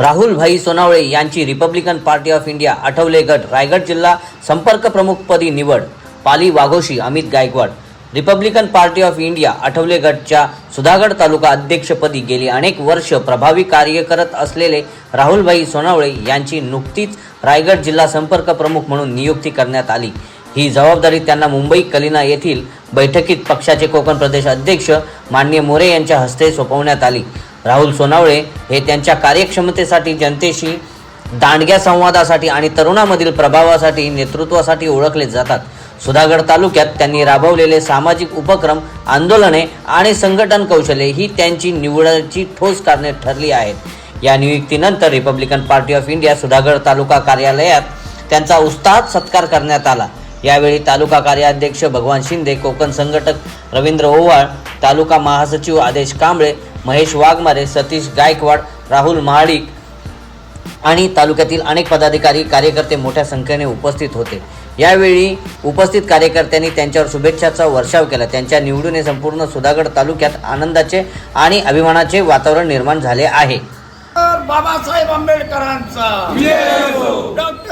राहुल भाई सोनावळे यांची Republican party of India Athawale गट रायगड जिल्हा संपर्क प्रमुखपदी निवड Pali Waghoshi Amit Gaikwad. Republican party of India Athawale गटच्या Sudhagad तालुका अध्यक्षपदी गेली अनेक वर्ष प्रभावी कार्य करत असलेले राहुलभाई सोनावळे यांची नुकतीच रायगड जिल्हा संपर्क प्रमुख म्हणून नियुक्ती करण्यात आली. ही जबाबदारी त्यांना मुंबई कलिना येथील बैठकीत पक्षाचे कोकण प्रदेश अध्यक्ष मान्य मोरे यांच्या हस्ते सोपवण्यात आली. राहुल सोनावळे हे त्यांच्या कार्यक्षमतेसाठी जनतेशी दांडग्या संवादासाठी आणि तरुणामधील प्रभावासाठी नेतृत्वासाठी ओळखले जातात. सुधागड तालुक्यात त्यांनी राबवलेले सामाजिक उपक्रम आंदोलने आणि संघटन कौशल्ये ही त्यांची निवडाची ठोस कारणे ठरली आहेत. या नियुक्तीनंतर Republican party of India Sudhagad तालुका कार्यालयात त्यांचा उत्साहात सत्कार करण्यात आला. यावेळी तालुका कार्याध्यक्ष भगवान शिंदे कोकण संघटक रवींद्र ओवाळ तालुका महासचिव आदेश कांबळे महेश वाघमारे सतीश गायकवाड राहुल महाडिक आणि तालुक्यातील अनेक पदाधिकारी कार्यकर्ते मोठ्या संख्येने उपस्थित होते. यावेळी उपस्थित कार्यकर्त्यांनी त्यांच्यावर शुभेच्छाचा वर्षाव केला. त्यांच्या निवडून संपूर्ण सुधागड तालुक्यात आनंदाचे आणि अभिमानाचे वातावरण निर्माण झाले आहे. बाबासाहेब आंबेडकरांचा. डॉक्टर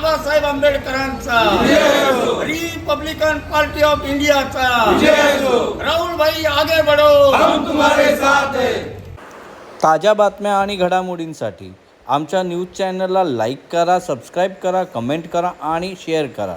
बाबासाहेब आंबेडकरांचा. रिपब्लिकन पार्टी ऑफ इंडियाचा राहुल भाई आगे बढ़ो. ताज्या बातम्या आणि घडामोडींसाठी आमच्या न्यूज चॅनलला लाईक करा सबस्क्राईब करा कमेंट करा आणि शेअर करा.